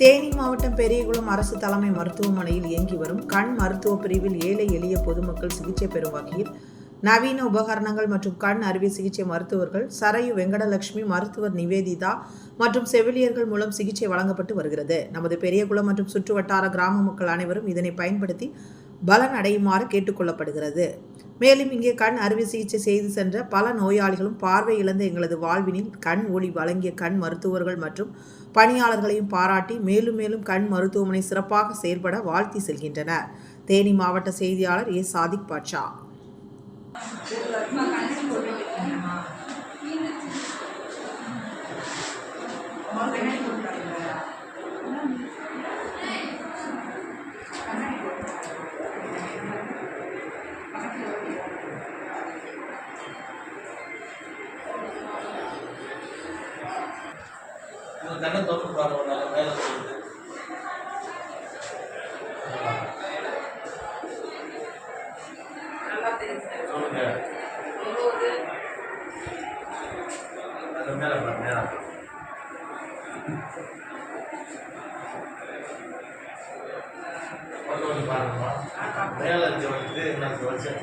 தேனி மாவட்டம் பெரியகுளம் அரசு தலைமை மருத்துவமனையில் இயங்கி வரும் கண் மருத்துவ பிரிவில் ஏழை எளிய பொதுமக்கள் சிகிச்சை பெறும் வகையில் நவீன உபகரணங்கள் மற்றும் கண் அறுவை சிகிச்சை மருத்துவர்கள் சரையு வெங்கடலட்சுமி மருத்துவர் நிவேதிதா மற்றும் செவிலியர்கள் மூலம் சிகிச்சை வழங்கப்பட்டு வருகிறது. நமது பெரியகுளம் மற்றும் சுற்றுவட்டார கிராம மக்கள் அனைவரும் இதனை பயன்படுத்தி பலன் அடையுமாறு கேட்டுக்கொள்ளப்படுகிறது. மேலும் இங்கே கண் அறுவை சிகிச்சை செய்து சென்ற பல நோயாளிகளும் பார்வை இழந்த எங்களது வாழ்வினில் கண் ஒளி வழங்கிய கண் மருத்துவர்கள் மற்றும் பணியாளர்களையும் பாராட்டி மேலும் மேலும் கண் மருத்துவமனை சிறப்பாக செயல்பட வாழ்த்தி செல்கின்றனர். தேனி மாவட்ட செய்தியாளர் ஏ. சாதிக் பாட்ஷா. இது கண்ணை திறந்து பாருங்க மேலே தெரியுது சொல்லுங்க. மேலே பாருங்க வந்து பாருங்கம்மா. மேலே வந்து எனக்கு வருஷம்